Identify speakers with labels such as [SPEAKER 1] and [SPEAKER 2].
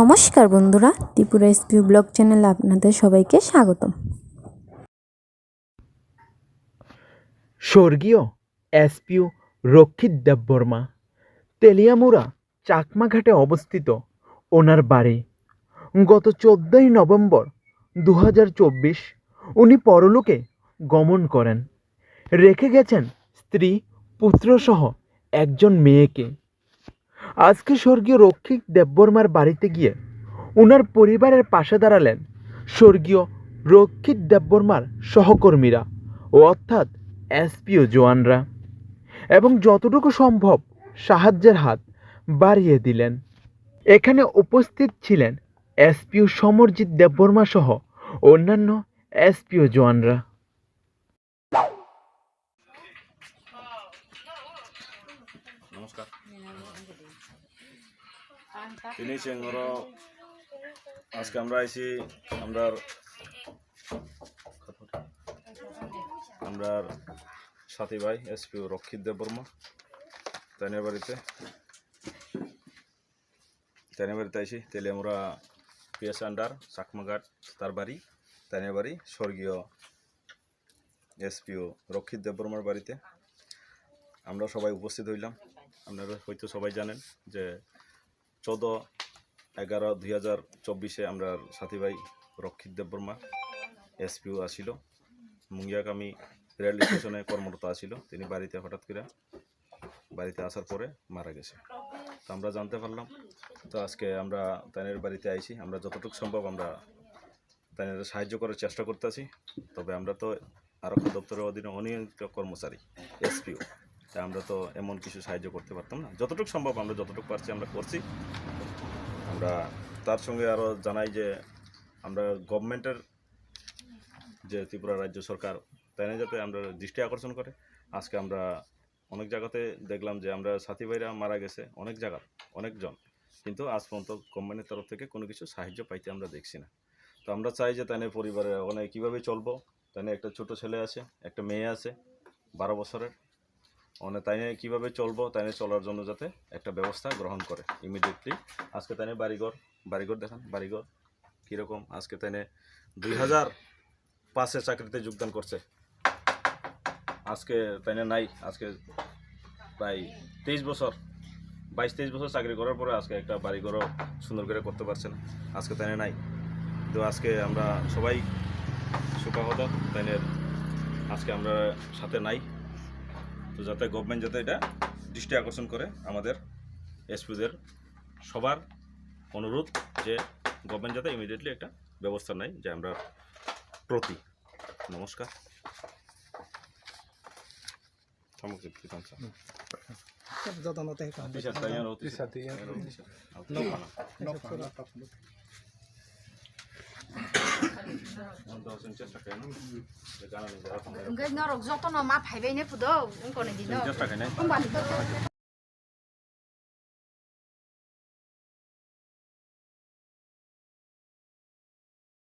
[SPEAKER 1] নমস্কার বন্ধুরা, ত্রিপুরা এসপিউ ব্লগ চ্যানেলে আপনাদের সবাইকে স্বাগতম।
[SPEAKER 2] স্বর্গীয় এসপিও রক্ষিত দেববর্মা তেলিয়ামুরা চাকমাঘাটে অবস্থিত ওনার বাড়ি। গত চোদ্দই নভেম্বর দু হাজার চব্বিশ উনি পরলোকে গমন করেন। রেখে গেছেন স্ত্রী, পুত্রসহ একজন মেয়েকে। আজকে স্বর্গীয় রক্ষিত দেববর্মার বাড়িতে গিয়ে ওনার পরিবারের পাশে দাঁড়ালেন স্বর্গীয় রক্ষিত দেববর্মার সহকর্মীরা ও অর্থাৎ এসপিও জোয়ানরা এবং যতটুকু সম্ভব সাহায্যের হাত বাড়িয়ে দিলেন। এখানে উপস্থিত ছিলেন এসপিও সমরজিৎ দেববর্মা সহ অন্যান্য এসপিও জওয়ানরা
[SPEAKER 3] নমস্কাৰ তিনি চেঙর আজকে আমরা আইছি আমরার আমরার সাথী ভাই এসপিও রক্ষিত দেব বর্মা তাইনের বাড়িতে তাইনের বাড়িতে আইছি তেলে আমরা পিএস আন্ডার চাকমাঘাট তার বাড়ি তাইনের বাড়ি স্বর্গীয় এসপিও রক্ষিত দেববর্মার বাড়িতে আমরা সবাই উপস্থিত হইলাম আপনারা হয়তো সবাই জানেন যে চৌদ্দ এগারো দুই হাজার চব্বিশে আমরা সাথী ভাই রক্ষিত দেববর্মা, এসপিও আসিল। মুঙ্গিয়াকামি রেল স্টেশনে কর্মরত আসিল। তিনি বাড়িতে হঠাৎ করে বাড়িতে আসার পরে মারা গেছে। তো আমরা জানতে পারলাম, তো আজকে আমরা তাইনের বাড়িতে আইছি। আমরা যতটুকু সম্ভব আমরা তাইনের সাহায্য করার চেষ্টা করতেছি। তবে আমরা তো আরক্ষী দপ্তরের অধীনে অনিয়মিত কর্মচারী, এসপিও। তা আমরা তো এমন কিছু সাহায্য করতে পারতাম না। যতটুকু সম্ভব আমরা যতটুকু পারছি আমরা করছি। আমরা তার সঙ্গে আরও জানাই যে আমরা গভর্নমেন্টের যে ত্রিপুরা রাজ্য সরকার, তাই না যাতে আমরা দৃষ্টি আকর্ষণ করে। আজকে আমরা অনেক জায়গাতে দেখলাম যে আমরা সাথী ভাইরা মারা গেছে, অনেক জায়গা, অনেকজন। কিন্তু আজ পর্যন্ত গভর্নমেন্টের তরফ থেকে কোনো কিছু সাহায্য পাইতে আমরা দেখছি না। তো আমরা চাই যে তাই পরিবারে ওখানে কীভাবে চলবো। তাই একটা ছোট ছেলে আছে, একটা মেয়ে আছে, বারো বছরের। মানে তাই নিয়ে কীভাবে চলবো তাই নিয়ে চলার জন্য যাতে একটা ব্যবস্থা গ্রহণ করে ইমিডিয়েটলি আজকে তাই নিয়ে বাড়িঘর বাড়িঘর দেখান, বাড়িঘর কীরকম? আজকে তাই নিয়ে দুই হাজার পাঁচে চাকরিতে যোগদান করছে। আজকে তাই নাই, আজকে প্রায় তেইশ বছর, বাইশ তেইশ বছর চাকরি করার পরে আজকে একটা বাড়িঘরও সুন্দর করে করতে পারছে না। আজকে তাই নাই। তো আজকে আমরা সবাই সুখাহত তাই আজকে আমরা সাথে নাই। তো যাতে গভর্নমেন্ট যাতে এটা দৃষ্টি আকর্ষণ করে আমাদের এসপিদের সবার অনুরোধ যে গভর্নমেন্ট যাতে ইমিডিয়েটলি একটা ব্যবস্থা নেয় যে আমরা প্রতি। নমস্কার। কৃতজ্ঞতা।
[SPEAKER 4] যতনতে
[SPEAKER 3] T-shirt, tayo yan, oh, T-shirt. Meron T-shirt. Ah, ano? 1,000 চেষ্টা খাই না? জানা নেই, যারা তোমরা-
[SPEAKER 5] Enggak nyorok zoto no map hai bene pudo, ung kono dino.
[SPEAKER 3] চেষ্টা খাই নাই
[SPEAKER 5] Ung balik.